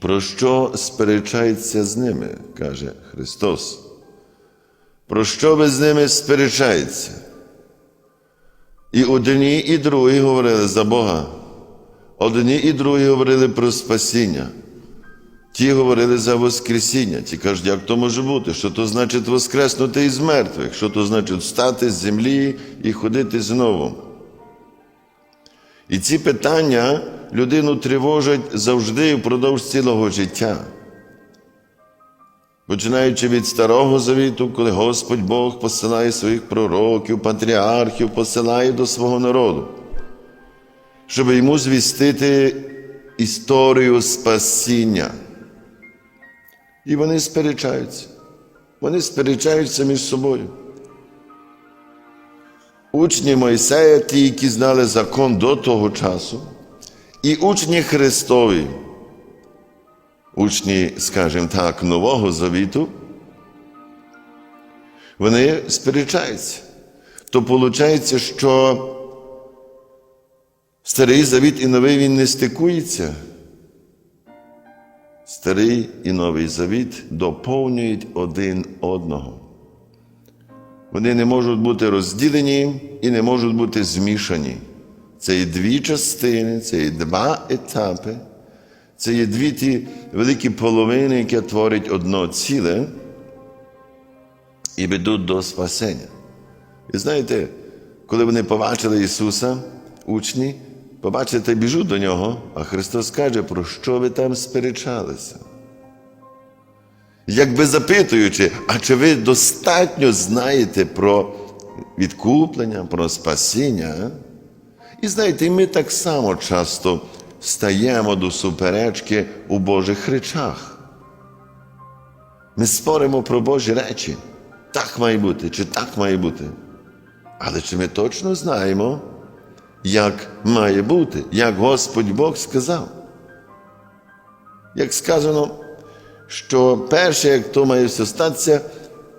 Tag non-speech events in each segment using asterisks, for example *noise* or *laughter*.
Про що сперечається з ними, каже Христос. Про що ви з ними сперечається? І одні, і другі говорили за Бога. Одні і другі говорили про спасіння. Ті говорили за Воскресіння. Ті кажуть, як то може бути? Що то значить воскреснути із мертвих? Що то значить встати з землі і ходити знову? І ці питання людину тривожать завжди впродовж цілого життя. Починаючи від Старого Завіту, коли Господь Бог посилає своїх пророків, патріархів, посилає до свого народу, щоб йому звістити історію спасіння. І вони сперечаються. Вони сперечаються між собою. Учні Мойсея, ті, які знали закон до того часу, і учні Христові, учні, скажімо так, Нового Завіту, вони сперечаються. То виходить, що старий завіт і новий він не стикується. Старий і новий завіт доповнюють один одного. Вони не можуть бути розділені і не можуть бути змішані. Це є дві частини, це є два етапи, це є дві ті великі половини, які творять одно ціле і ведуть до спасення. І знаєте, коли вони побачили Ісуса, учні, побачили та біжуть до Нього, а Христос каже, про що ви там сперечалися? Якби запитуючи, а чи ви достатньо знаєте про відкуплення, про спасіння? І знаєте, ми так само часто стаємо до суперечки у Божих речах. Ми споримо про Божі речі. Так має бути, чи так має бути. Але чи ми точно знаємо, як має бути, як Господь Бог сказав? Як сказано, що перше, як то має все статися,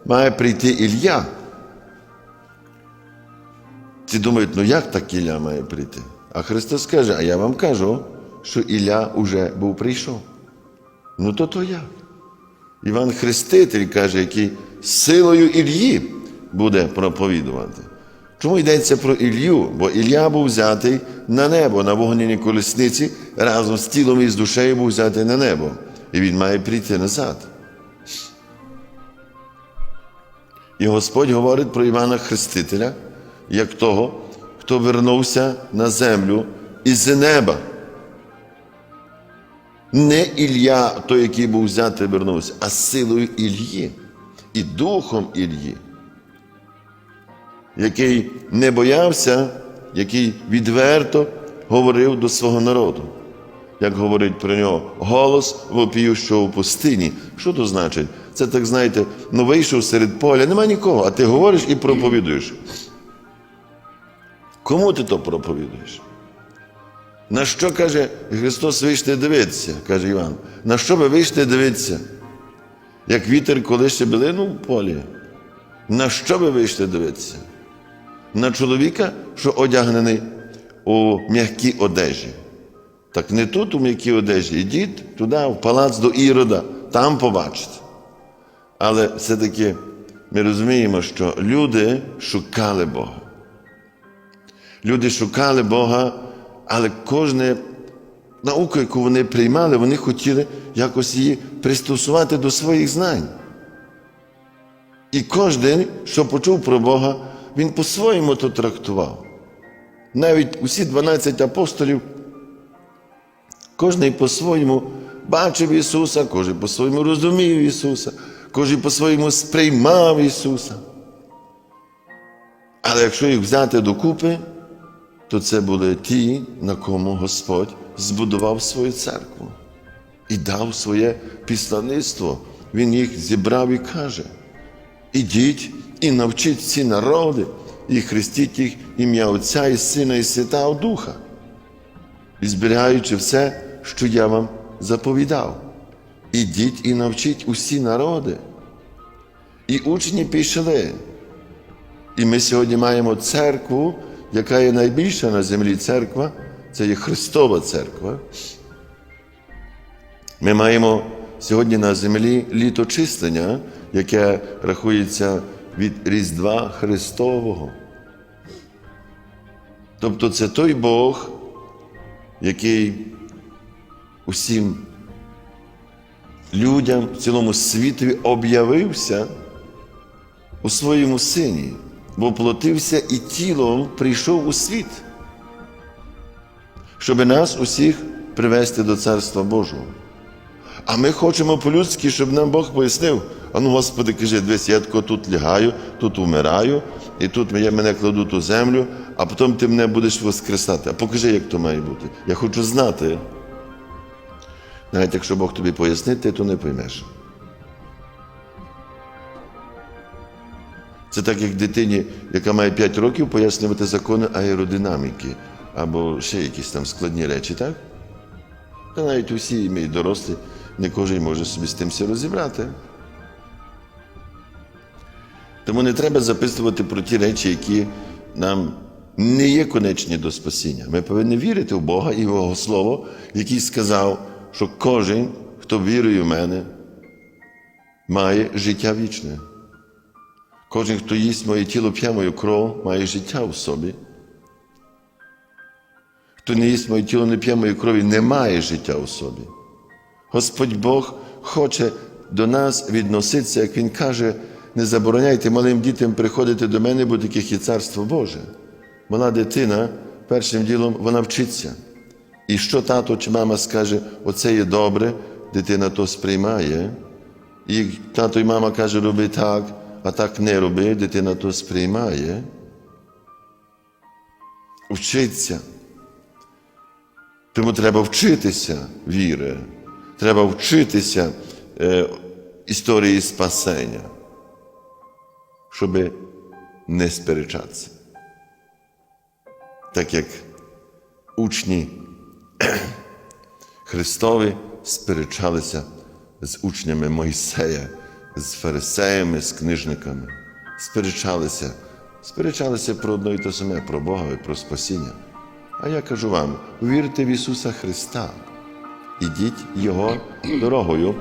має прийти Ілля. Ці думають, ну як так Ілля має прийти? А Христос каже, а я вам кажу, що Ілля уже був прийшов. Ну то то як? Іван Хреститель каже, який силою Ільї буде проповідувати. Чому йдеться про Ілью? Бо Ілля був взятий на небо, на вогняній колесниці, разом з тілом і з душею був взятий на небо. І він має прийти назад. І Господь говорить про Івана Хрестителя, як того, хто вернувся на землю із неба. Не Ілля, той, який був взятий, вернувся, а силою Ільї і духом Ільї, який не боявся, який відверто говорив до свого народу. Як говорить про нього, голос вопіющого в пустині. Що то значить? Це так знаєте, ну вийшов серед поля, нема нікого, а ти говориш і проповідуєш. Кому ти то проповідуєш? На що каже Христос вийшли дивитися, каже Іван. На що ви вийшли дивитися? Як вітер колише билину в полі. На що ви вийшли дивитися? На чоловіка, що одягнений у м'якій одежі. Так не тут у м'якій одежі. Ідіть туди, в палац до Ірода, там побачите. Але все-таки ми розуміємо, що люди шукали Бога. Люди шукали Бога, але кожна наука, яку вони приймали, вони хотіли якось її пристосувати до своїх знань. І кожен, що почув про Бога, він по-своєму то трактував. Навіть усі 12 апостолів, кожен по-своєму бачив Ісуса, кожен по-своєму розумів Ісуса, кожен по-своєму сприймав Ісуса. Але якщо їх взяти докупи, то це були ті, на кому Господь збудував свою церкву і дав своє післаництво. Він їх зібрав і каже: ідіть і навчіть ці народи, і хрестіть їх ім'я Отця і Сина, і Святого Духа, і зберігаючи все, що я вам заповідав. Ідіть і навчіть усі народи. І учні пішли. І ми сьогодні маємо церкву, яка є найбільша на землі церква, це є Христова церква. Ми маємо сьогодні на землі літочислення, яке рахується від Різдва Христового. Тобто це той Бог, який усім людям цілому світові об'явився у своєму сині, бо плотився і тілом прийшов у світ, щоб нас усіх привести до Царства Божого. А ми хочемо по-людськи, щоб нам Бог пояснив. А ну, Господи, кажи, дивись, я тут лягаю, тут умираю, і тут я мене кладуть у землю, а потім ти мене будеш воскресати. А покажи, як то має бути. Я хочу знати. Навіть якщо Бог тобі пояснить, ти то не поймеш. Це так, як дитині, яка має 5 років, пояснювати закони аеродинаміки або ще якісь там складні речі, так? Та навіть усі і дорослі, не кожен може собі з тим все розібрати. Тому не треба записувати про ті речі, які нам не є конечні до спасіння. Ми повинні вірити в Бога і в Його Слово, який сказав, що кожен, хто вірує в мене, має життя вічне. Кожен, хто їсть моє тіло, п'є мою кров, має життя в собі. Хто не їсть моє тіло, не п'є моєї крові, не має життя у собі. Господь Бог хоче до нас відноситися, як Він каже, не забороняйте малим дітям приходити до мене, бо таких є царство Боже. Мала дитина першим ділом вона вчиться. І що тато чи мама скаже, оце є добре, дитина то сприймає. І тато і мама каже, роби так, а так не роби, дитина то сприймає. Вчиться. Тому треба вчитися віри, треба вчитися е, історії спасення, щоб не сперечатися. Так як учні *clears throat* Христові сперечалися з учнями Мойсея, з фарисеями, з книжниками, сперечалися, сперечалися про одно і те саме, про Бога і про спасіння. А я кажу вам: вірте в Ісуса Христа, ідіть Його *clears throat* дорогою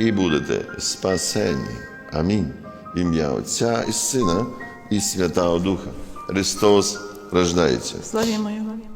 і будете спасені. Амінь. В ім'я Отця і Сина і Святого Духа. Христос рождається. Славімо Його.